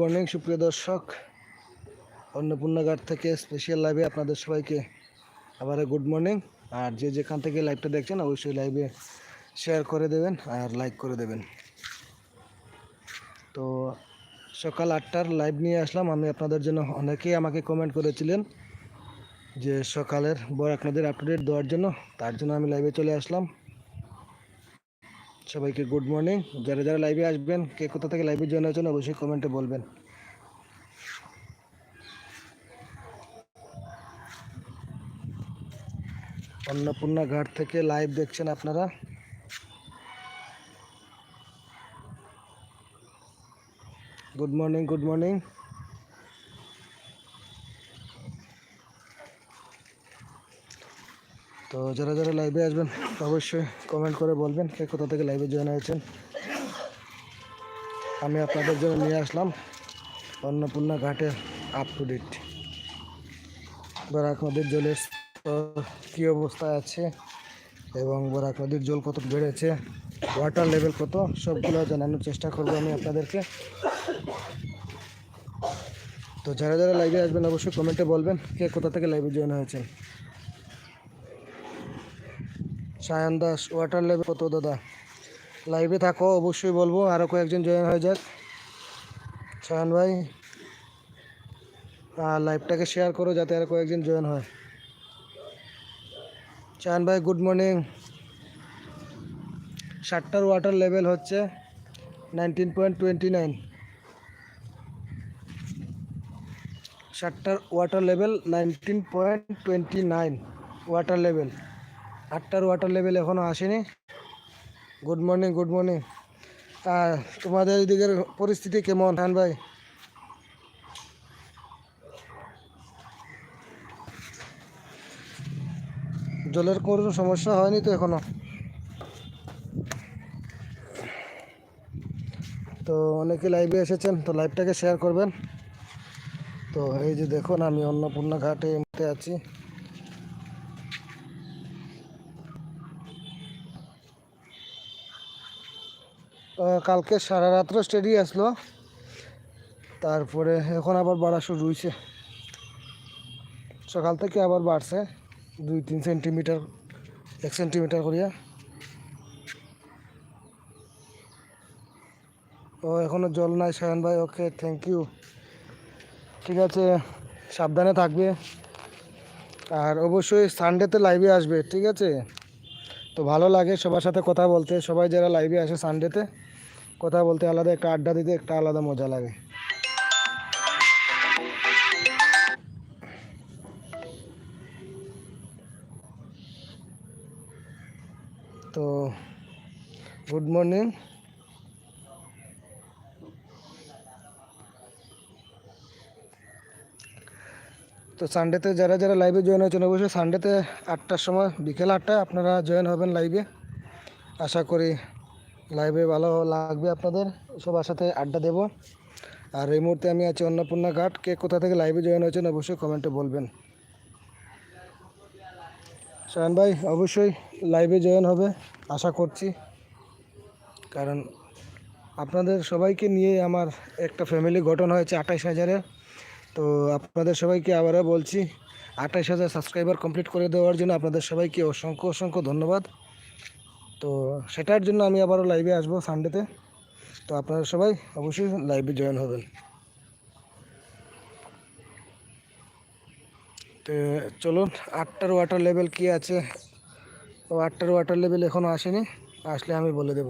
Morning সুপ্রিয় দর্শক, অন্নপূর্ণাঘাট থেকে স্পেশাল লাইভে আপনাদের সবাইকে আবার গুড মর্নিং আর যে যেখান থেকে লাইভটা দেখছেন, অবশ্যই লাইভে শেয়ার করে দেবেন আর লাইক করে দেবেন। তো সকাল আটটার লাইভ নিয়ে আসলাম। আমি আপনাদের জন্য অনেকেই আমাকে কমেন্ট করেছিলেন যে সকালের বড় আপনাদের আপডেট দেওয়ার জন্য, তার জন্য আমি লাইভে চলে আসলাম। সবাইকে গুড মর্নিং। যারা যারা লাইভে আসবেন, কে কোথা থেকে লাইভে জয়েন হয়েছেন, অবশ্যই কমেন্টে বলবেন। অন্নপূর্ণা ঘাট থেকে লাইভ দেখছেন আপনারা। Good morning good morning. যারা যারা লাইভে আসবেন, অবশ্যই কমেন্ট করে বলবেন কে কোথা থেকে লাইভে জয়েন হয়েছেন। আমি আপনাদের জন্য নিয়ে আসলাম অন্নপূর্ণা ঘাটের আপ টু ডেট বরাক নদীর জলের কী অবস্থায় আছে এবং বরাক নদীর জল কত বেড়েছে ওয়াটার লেভেল কত, সবগুলো জানানোর চেষ্টা করব আমি আপনাদেরকে। তো যারা যারা লাইভে আসবেন, অবশ্যই কমেন্টে বলবেন কে কোথা থেকে লাইভে জয়েন হয়েছেন। সায়ন দাস ওয়াটার লেভেল কত দাদা? লাইভে থাকো, অবশ্যই বলব আরও কয়েকজন জয়েন হয়ে যাক। সায়ন ভাই, আর লাইভটাকে শেয়ার করো যাতে আরও কয়েকজন জয়েন হয়। সায়ন ভাই গুড মর্নিং সাতটার ওয়াটার লেভেল হচ্ছে নাইনটিন পয়েন্ট টোয়েন্টি নাইন সাতটার water level nineteen point twenty nine water level আটটার ওয়াটার লেভেল এখনও আসেনি। গুড মর্নিং গুড মর্নিং আর তোমাদের এদিকের পরিস্থিতি কেমন হান ভাই? জলের কোনো সমস্যা হয়নি তো এখনও? তো অনেকে লাইভে এসেছেন, তো লাইভটাকে শেয়ার করবেন। তো এই যে দেখুন, আমি অন্নপূর্ণা ঘাটে এই আছি। কালকে সারা রাত্র স্টেডি আসলো। তারপরে এখন আবার বাড়া শুরু হয়েছে সকাল থেকে আবার বাড়ছে, দুই তিন সেন্টিমিটার এক সেন্টিমিটার করিয়া। ও, এখনও জল নাই সায়ন ভাই, ওকে থ্যাংক ইউ ঠিক আছে, সাবধানে থাকবে। আর অবশ্যই সানডেতে লাইভে আসবে, ঠিক আছে? তো ভালো লাগে সবার সাথে কথা বলতে। সবাই যারা লাইভে আসে সানডেতে কথা বলতে আলাদা, একটা আড্ডা দিতে একটা আলাদা মজা লাগে। তো গুড মর্নিং তো সানডেতে যারা যারা লাইভে জয়েন হয়েছেন, অবশ্যই সানডেতে আটটার সময়, বিকেল আটটায় আপনারা জয়েন হবেন লাইভে আশা করি লাইভে ভালো লাগবে আপনাদের, সবার সাথে আড্ডা দেব। আর এই মুহূর্তে আমি আছি অন্নপূর্ণা ঘাট। কে কোথা থেকে লাইভে জয়েন হয়েছেন অবশ্যই কমেন্টে বলবেন। শায়ন ভাই, অবশ্যই লাইভে জয়েন হবে, আশা করছি। কারণ আপনাদের সবাইকে নিয়ে আমার একটা ফ্যামিলি গঠন হয়েছে আঠাইশ হাজারের তো আপনাদের সবাইকে আবারও বলছি, আঠাইশ হাজার সাবস্ক্রাইবার কমপ্লিট করে দেওয়ার জন্য আপনাদের সবাইকে অসংখ্য অসংখ্য ধন্যবাদ। তো সেটার জন্য আমি আবারও লাইভে আসব সানডেতে তো আপনারা সবাই অবশ্যই লাইভে জয়েন হবেন। তো চলুন, আটটার ওয়াটার লেভেল কি আছে? আটটার ওয়াটার লেভেল এখনও আসেনি। আসলে আমি বলে দেব।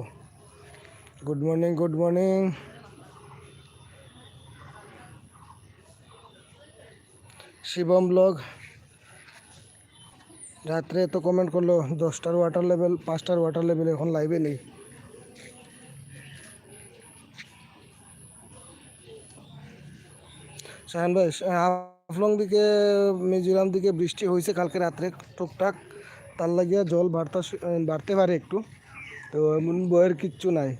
Good morning good morning Shivam blog রাত্রে তো কমেন্ট করল, দশটার ওয়াটার লেভেল পাঁচটার ওয়াটার লেভেল এখন লাইভে নেই। শাহান ভাই হাফলং দিকে, মিজোরাম দিকে বৃষ্টি হয়েছে কালকে রাত্রে টুকটাক। তার লাগিয়া জল বাড়তে বাড়তে পারে একটু। তো এমন বয়ের কিচ্ছু নাই।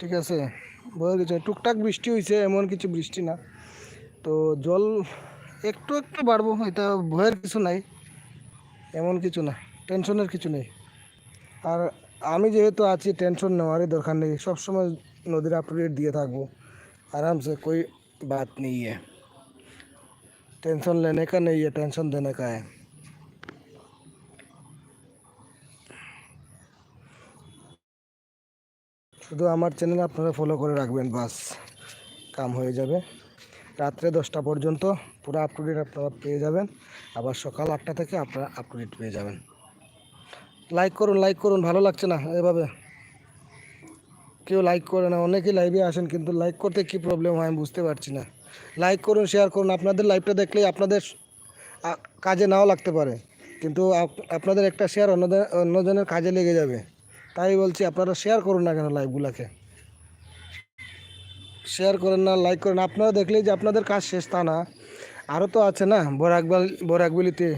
ঠিক আছে? বয়ের কিছু টুকটাক বৃষ্টি হয়েছে, এমন কিছু বৃষ্টি না। তো জল একটু একটু বাড়বো, এটা ভয়ের কিছু নাই। এমন কিছু না টেনশনের কিছু নেই আর আমি যেহেতু আছি টেনশন নেওয়ারই দরকার নেই সবসময় নদীর আপডেট দিয়ে থাকবো आराम से कोई बात नहीं है टेंशन लेने का नहीं है टेंशन देने का है শুধু আমার চ্যানেল আপনারা ফলো করে রাখবেন বাস কাম হয়ে যাবে রাত্রে দশটা পর্যন্ত পুরো আপ টু ডেট আপনারা পেয়ে যাবেন। আবার সকাল আটটা থেকে আপনারা আপ টু ডেট পেয়ে যাবেন। লাইক করুন লাইক করুন, ভালো লাগছে না এভাবে। কেউ লাইক করে না, অনেকেই লাইভে আসেন, কিন্তু লাইক করতে কি প্রবলেম হয় আমি বুঝতে পারছি না। লাইক করুন শেয়ার করুন, আপনাদের লাইভটা দেখলেই আপনাদের কাজে নাও লাগতে পারে। কিন্তু আপ- আপনাদের একটা শেয়ার অন্যদের, অন্যজনের কাজে লেগে যাবে। তাই বলছি, আপনারা শেয়ার করুন না কেন লাইভগুলোকে শেয়ার করেন না লাইক করেন। আপনারা দেখলেই যে আপনাদের কাজ শেষ, তা না। আরও তো আছে না বরাকবাল বরাকবিলিতে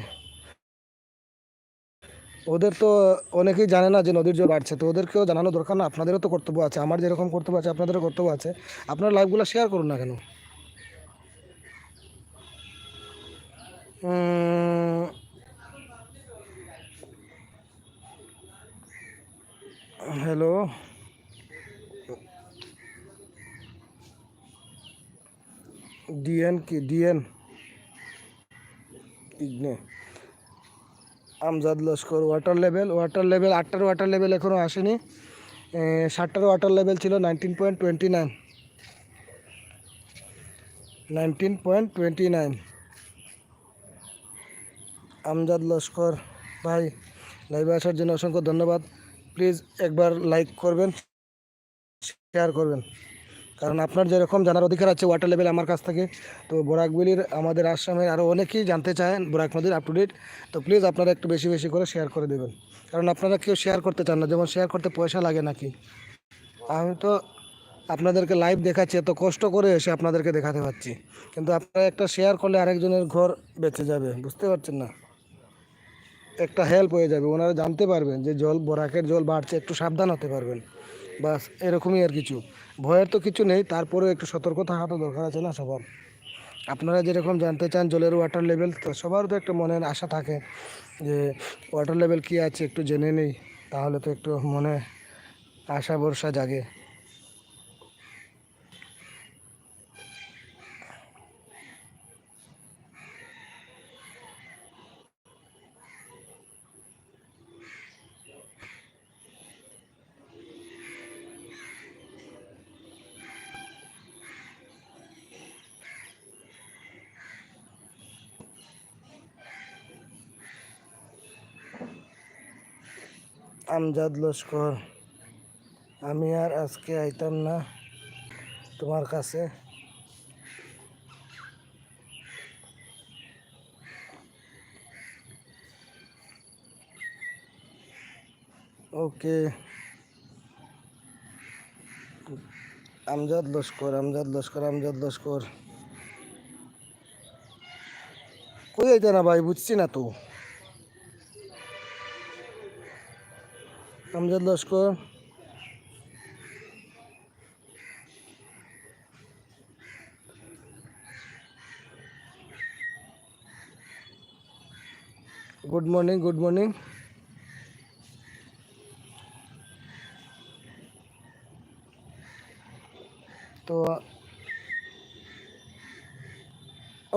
ওদের তো অনেকেই জানে না যে নদীর জল বাড়ছে, তো ওদেরকেও জানানো দরকার না। আপনাদেরও তো কর্তব্য আছে, আমার যেরকম কর্তব্য আছে, আপনাদেরও কর্তব্য আছে। আপনারা লাইভগুলো শেয়ার করুন না কেন? হ্যালো ডিএন কি? DN? ইগনে। Amjad Laskar, water level water level, আটটার ওয়াটার লেভেল এখনও আসেনি। ষাটটার ওয়াটার লেভেল ছিল nineteen point twenty nine. Nineteen point twenty nine. Amjad Laskar, ভাই, লাইভে আসার জন্য অসংখ্য ধন্যবাদ। প্লিজ একবার লাইক করবেন, শেয়ার করবেন। কারণ আপনার যেরকম জানার অধিকার আছে ওয়াটার লেভেল আমার কাছ থেকে, তো বরাকবিলির আমাদের আসামের আরও অনেকেই জানতে চান বরাক নদীর আপ টু ডেট তো প্লিজ আপনারা একটু বেশি বেশি করে শেয়ার করে দেবেন। কারণ আপনারা কেউ শেয়ার করতে চান না, যেমন শেয়ার করতে পয়সা লাগে নাকি। আমি তো আপনাদেরকে লাইভ দেখাচ্ছি, এত কষ্ট করে এসে আপনাদেরকে দেখাতে পাচ্ছি কিন্তু আপনারা একটা শেয়ার করলে আরেকজনের ঘর বেঁচে যাবে, বুঝতে পারছেন না? একটা হেল্প হয়ে যাবে, ওনারা জানতে পারবেন যে জল, বরাকের জল বাড়ছে, একটু সাবধান হতে পারবেন। বাস, এরকমই আর কিছু। ভয়ের তো কিছু নেই, তারপরেও একটু সতর্ক থাকা তো দরকার আছে না সবার। আপনারা যেরকম জানতে চান জলের ওয়াটার লেভেল তো সবার তো একটা মনের আশা থাকে যে ওয়াটার লেভেল কী আছে একটু জেনে নেই, তাহলে তো একটু মনে আশা ভরসা জাগে। আমজাদ লস্কর। আমি আর আজকে আইতাম না তোমার কাছে। ওকে। আমজাদ লস্কর আমজাদ লস্কর আমজাদ লস্কর। কই আইতে না ভাই, বুঝছি না তো। Amjad Laskar good morning good morning তো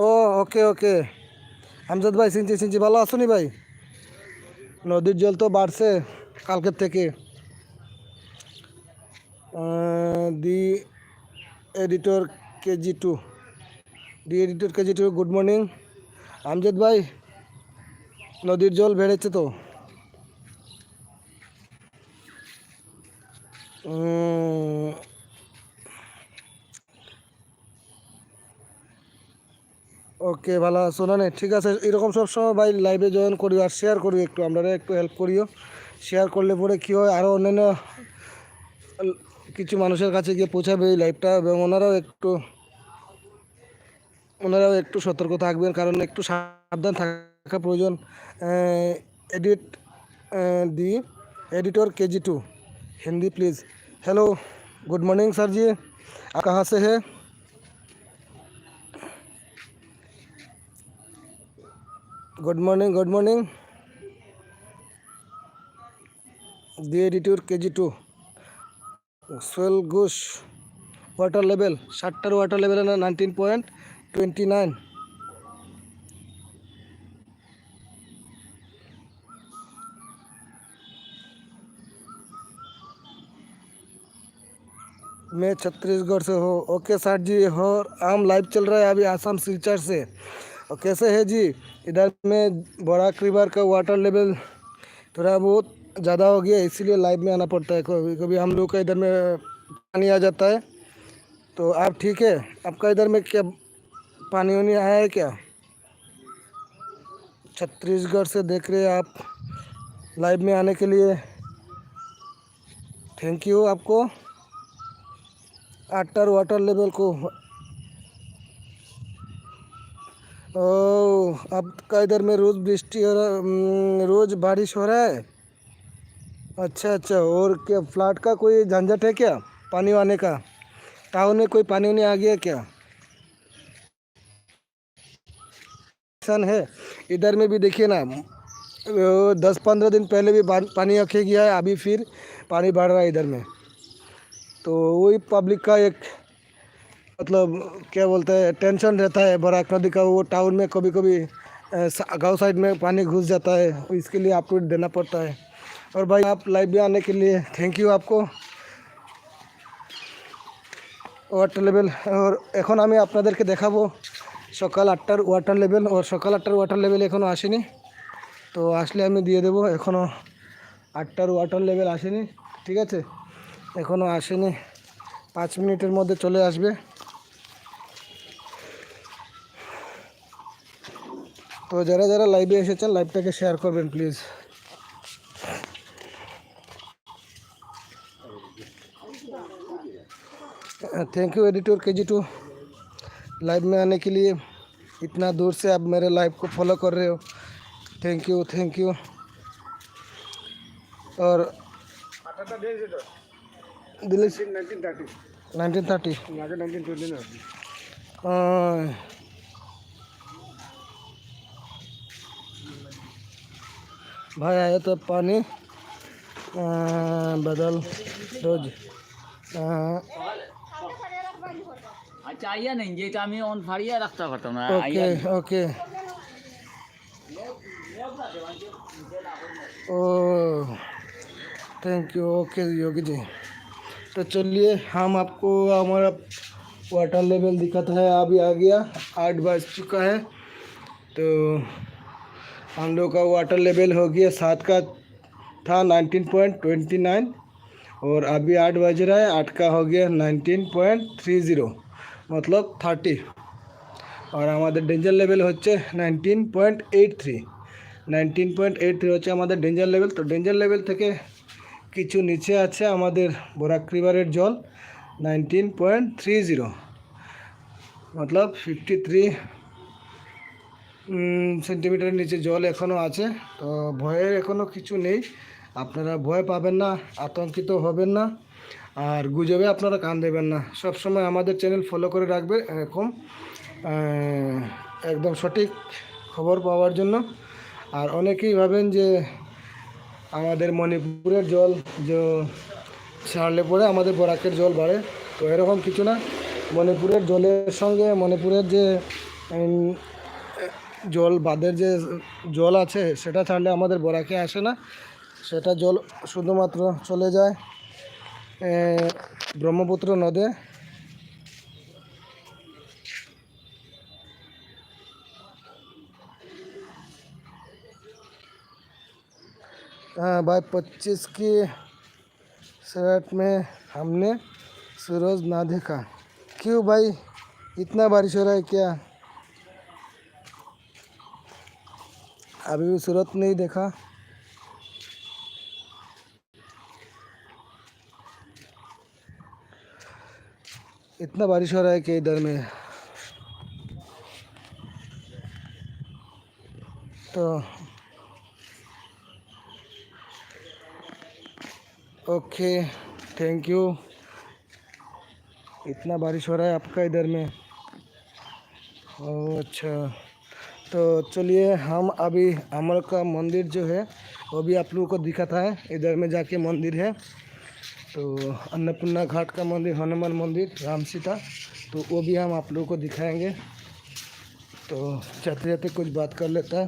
ও ওকে ওকে আমজাদ ভাই সিনচি সিনচি ভালো আছো নি ভাই নদীর জল তো বাড়ছে কালকের থেকে the editor KG two the editor KG two good morning Amjad ভাই, নদীর জল বেড়েছে তো? ওকে ভালো আছো না নে? ঠিক আছে, এরকম সবসময় ভাই লাইভে জয়েন করি আর শেয়ার করি একটু আপনারা একটু হেল্প করিও। শেয়ার করলে পরে কী হয় আরও অন্যান্য ল- কিছু মানুষের কাছে গিয়ে পৌঁছাবে এই লাইভটা এবং ওনারাও একটু ওনারাও একটু সতর্ক থাকবেন কারণ একটু সাবধান থাকা প্রয়োজন edit the editor K G to Hindi please hello good morning sir ji आप कहाँ से है good morning good morning the editor K G to Sohel Ghosh water level ষাটটার water level না নাইনটিন পয়েন্ট টোয়েন্টি নাইন मैं छत्तीसगढ़ से हो okay sir जी हो आम लाइव चल रहा है अभी आसाम सिलचर से और कैसे है जी इधर में बड़ा रिवर का वाटर लेवल थोड़ा बहुत ज़्यादा हो गया इसीलिए लाइव में आना पड़ता है। कभी कभी हम लोग का इधर में पानी आ जाता है। तो आप ठीक है? आपका इधर में क्या पानी वानी आया है क्या? छत्तीसगढ़ से देख रहे हैं आप लाइव में आने के लिए। थैंक यू आपको। आटर वाटर लेवल को। ओ, आपका इधर में रोज़ बृष्टि हो रहा रोज़ बारिश हो रहा है? अच्छा अच्छा और क्या फ्लड का कोई झंझट है क्या? पानी वाने का? टाउन में कोई पानी वानी आ गया क्या? सन है? इधर में भी देखिए ना दस पंद्रह दिन पहले भी पानी रखे गया है, अभी फिर पानी बढ़ रहा है इधर में। तो वही पब्लिक का एक मतलब क्या बोलते हैं, टेंशन रहता है, बराक नदी का, वो टाउन में कभी कभी गाँव साइड में पानी घुस जाता है, इसके लिए आपको देना पड़ता है। और भाई आप लाइव में आने के लिए थैंक यू आपको ওয়াটার লেভেল আর এখন আমি আপনাদেরকে দেখাবো সকাল আটটার ওয়াটার লেভেল ওর সকাল আটটার ওয়াটার লেভেল এখনও আসেনি তো আসলে আমি দিয়ে দেবো এখনও আটটার ওয়াটার লেভেল আসেনি ঠিক আছে এখনও আসেনি পাঁচ মিনিটের মধ্যে চলে আসবে তো যারা যারা লাইভে এসেছেন লাইভটাকে শেয়ার করবেন please thank you editor K G to live में आने के लिए इतना दूर से आप मेरे लाइव को फॉलो कर रहे हो। थैंक यू थैंक यू और दिल्ली से नाइनटीन थर्टी भाई आया तो पानी। अ, बदल रोज। अ, আচ্ছা আইয়া নেই যেটা আমি অন ফাড়িয়ে রাখতে পারতাম না okay okay oh thank you okay Yogi ji तो चलिए हम आपको हमारा वाटर लेवल दिखाता है अभी आ गया आठ बज चुका है तो हम लोग का वाटर लेवल हो गया सात का था नाइनटीन पॉइंट ट्वेंटी नाइन और अभी आठ बज रहा है आठ का हो गया नाइनटीन पॉइंट थ्री ज़ीरो মতলব থার্টি আর আমাদের ডেঞ্জার লেভেল হচ্ছে nineteen point eight three nineteen point eight three হচ্ছে আমাদের ডেঞ্জার লেভেল তো ডেঞ্জার লেভেল থেকে কিছু নিচে আছে আমাদের বোরাক রিভারের জল নাইনটিন পয়েন্ট থ্রি জিরো মতলব ফিফটি থ্রি সেন্টিমিটারের নিচে জল এখনও আছে তো ভয়ের এখনও কিছু নেই আপনারা ভয় পাবেন না আতঙ্কিত হবেন না আর গুজবে আপনারা কান দেবেন না। সব সময় আমাদের চ্যানেল ফলো করে রাখবে এরকম একদম সঠিক খবর পাওয়ার জন্য। আর অনেকেই ভাবেন যে আমাদের মণিপুরের জল যে ছাড়লে পরে আমাদের বরাকের জল বাড়ে, তো এরকম কিছু না। মণিপুরের জলের সঙ্গে মণিপুরের যে জল বাঁধের যে জল আছে, সেটা ছাড়লে আমাদের বরাকে আসে না। সেটা জল শুধুমাত্র চলে যায়। ব্রহ্মপুত্র নদে हाँ भाई पच्चीस की शर्ट में हमने सूरज ना देखा क्यों भाई इतना बारिश हो रहा है क्या अभी भी सूरत नहीं देखा इतना बारिश हो रहा है कि इधर में तो ओके थैंक यू इतना बारिश हो रहा है आपका इधर में। ओह अच्छा। तो चलिए, हम अभी अमर का मंदिर जो है, वो भी आप लोगों को दिखाता है। इधर में जाके मंदिर है। तो अन्नपूर्णा घाट का मंदिर हनुमान मंदिर राम सीता तो वो भी हम आप लोगों को दिखाएंगे তো যাতে যাতে কুছ বাত কর লেতা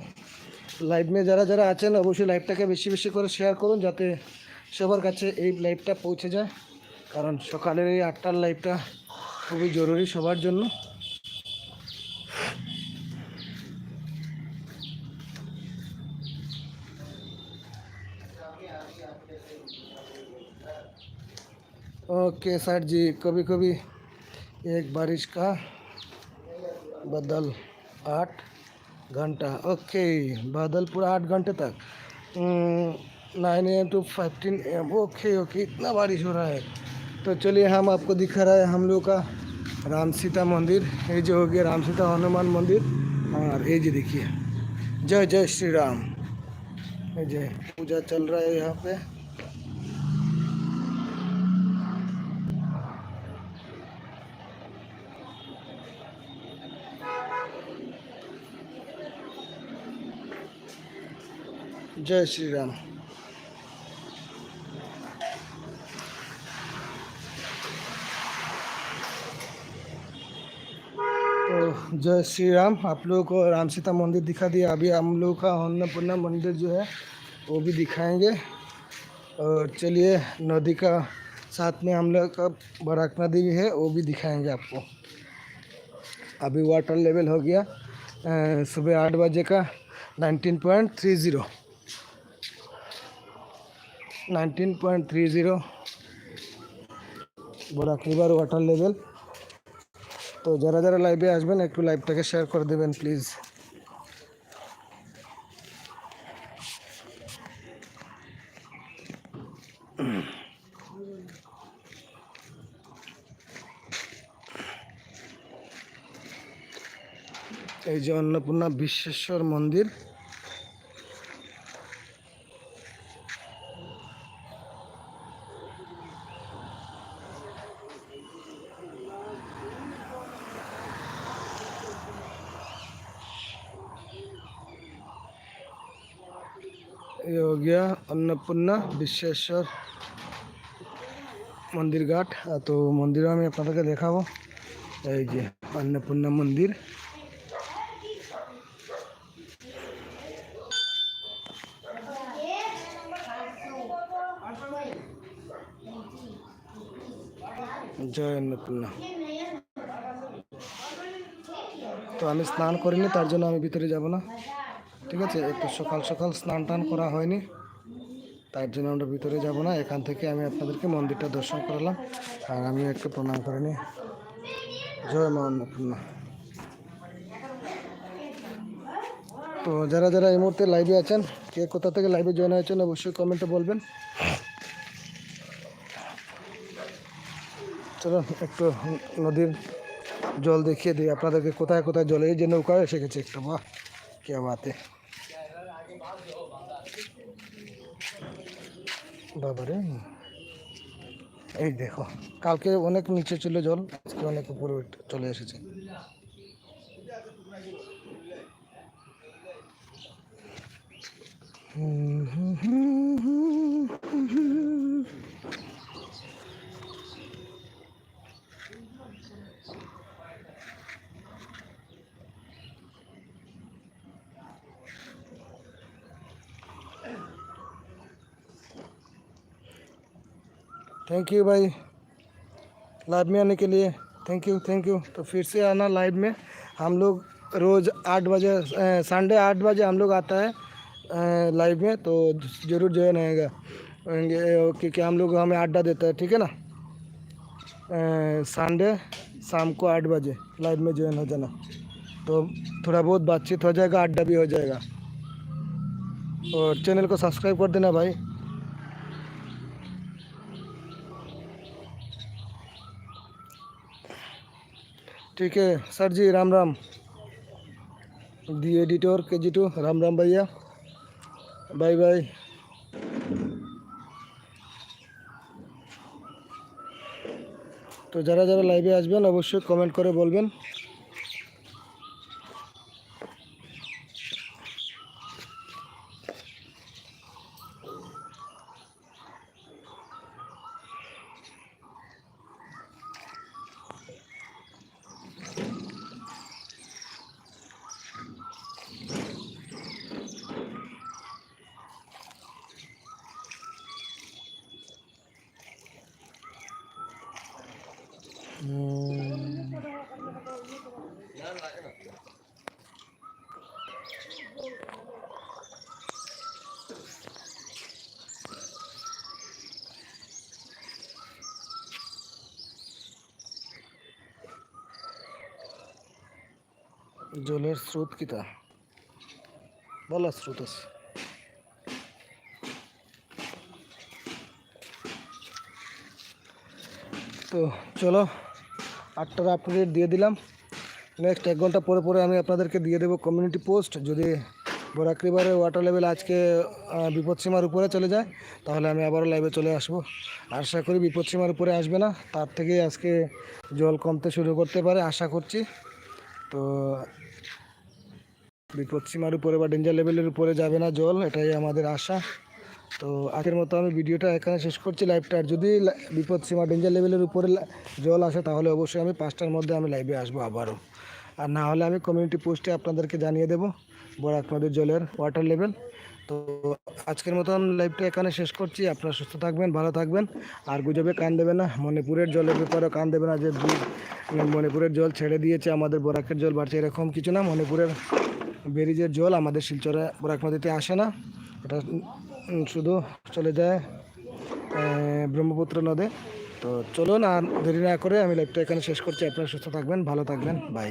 লাইভ মে যারা যারা আছেন অবশ্যই লাইভটাকে বেশি বেশি করে শেয়ার করুন যাতে সবার কাছে এই লাইভটা পৌঁছে যায় কারণ সকালের এই আটটার লাইভটা খুবই জরুরি সবার জন্য ओके सर जी कभी कभी एक बारिश का बदल आठ घंटा। ओके, बादल पूरा आठ घंटे तक। Nine M to fifteen M okay okay, इतना बारिश हो रहा है। तो चलिए, हम आपको दिखा रहे हैं हम लोग का राम सीता मंदिर। ये जो हो गया राम सीता हनुमान मंदिर। और ये जी देखिए। जय जय श्री राम। जय। पूजा चल रहा है यहाँ पे। जय श्री राम। तो जय श्री राम, आप लोगों को राम सीता मंदिर दिखा दिया। अभी हम लोग का अन्नपूर्णा मंदिर जो है, वो भी दिखाएँगे। और चलिए, नदी का साथ में हम लोग का बराक नदी भी है, वो भी दिखाएँगे आपको। अभी वाटर लेवल हो गया सुबह आठ बजे का nineteen point three zero nineteen point three zero Barak water level তো যারা যারা লাইভে আসবেন, একটু লাইভটাকে শেয়ার করে দেবেন প্লিজ এই যে অন্নপূর্ণা বিশ্বেশ্বর মন্দির ये हो অন্নপূর্ণা বিশ্বেশ্বর মন্দির ঘাট। তো মন্দিরও আমি আপনাদেরকে দেখাবো। এই যে অন্নপূর্ণা মন্দির। জয় অন্নপূর্ণা। তো আমি স্নান করিনি, তার জন্য আমি ভিতরে যাব না। ঠিক আছে, একটু সকাল সকাল স্নান টান করা হয়নি। তার জন্য আমরা ভিতরে যাব না, এখান থেকে আমি আপনাদেরকে মন্দিরটা দর্শন করালাম। আর আমি একটু প্রণাম করে নিই। জয় মা অন্নপূর্ণা তো যারা যারা এই মুহূর্তে লাইভে আছেন, কে কোথা থেকে লাইভে জয়েন হয়েছেন, অবশ্যই কমেন্টে বলবেন। চলো একটু নদীর জল দেখিয়ে দিই। আপনাদেরকে কোথায় কোথায় জল যে নৌকা এসে গেছে একটা, বাহ, কে বাতে বাবারে। এই দেখো, কালকে অনেক নিচে ছিল জল, আজকে অনেক উপরে চলে এসেছে। Hmm hmm hmm hmm hmm. Thank you भाई लाइव में आने के लिए थैंक यू थैंक यू तो फिर से आना लाइव में. हम लोग रोज़ आठ बजे संडे आठ बजे हम लोग आता है लाइव में. तो ज़रूर ज्वाइन आएगा क्योंकि हम लोग हमें अड्डा देता है, ठीक है ना? संडे शाम को आठ बजे लाइव में ज्वाइन हो जाना. तो थोड़ा बहुत बातचीत हो जाएगा अड्डा भी हो जाएगा. और चैनल को सब्सक्राइब कर देना भाई. ठीक है sir ji Ram Ram the editor K G to Ram Ram भैया बाय बाय তো যারা যারা লাইভে আসবেন অবশ্যই কমেন্ট করে বলবেন জলের স্রোত কিতা বলা স্রোত আছে। তো চলো, আটটার আপডেট দিয়ে দিলাম। নেক্সট এক ঘণ্টা পরে পরে আমি আপনাদেরকে দিয়ে দেবো কমিউনিটি পোস্ট যদি বরাক রিভারের ওয়াটার লেভেল আজকে বিপদসীমার উপরে চলে যায়, তাহলে আমি আবারও লাইভে চলে আসব। আশা করি বিপদসীমার উপরে আসবে না। তার থেকে আজকে জল কমতে শুরু করতে পারে, আশা করছি। তো বিপদ সীমার উপরে বা ডেঞ্জার লেভেলের উপরে যাবে না জল, এটাই আমাদের আশা। তো আগের মতো আমি ভিডিওটা এখানে শেষ করছি লাইভটা যদি বিপদ সীমা ডেঞ্জার লেভেলের উপরে জল আসে, তাহলে অবশ্যই আমি পাঁচটার মধ্যে আমি লাইভে আসব আবারও। আর না হলে আমি কমিউনিটি পোস্টে আপনাদেরকে জানিয়ে দেবো, বরাক নদীর জলের ওয়াটার লেভেল তো আজকের মতন লাইভটা এখানে শেষ করছি। আপনারা সুস্থ থাকবেন, ভালো থাকবেন। আর গুজবে কান দেবে না, মণিপুরের জলের ব্যাপারে কান দেবে না। যে মণিপুরের জল ছেড়ে দিয়েছে, আমাদের বরাকের জল বাড়ছে, এরকম কিছু না। মণিপুরের ব্যারিজের জল আমাদের শিলচরে বরাক নদীতে আসে না। এটা শুধু চলে যায় ব্রহ্মপুত্র নদে। তো চলুন আর দেরি না করে আমি লাইভটা এখানে শেষ করছি। আপনারা সুস্থ থাকবেন, ভালো থাকবেন। বাই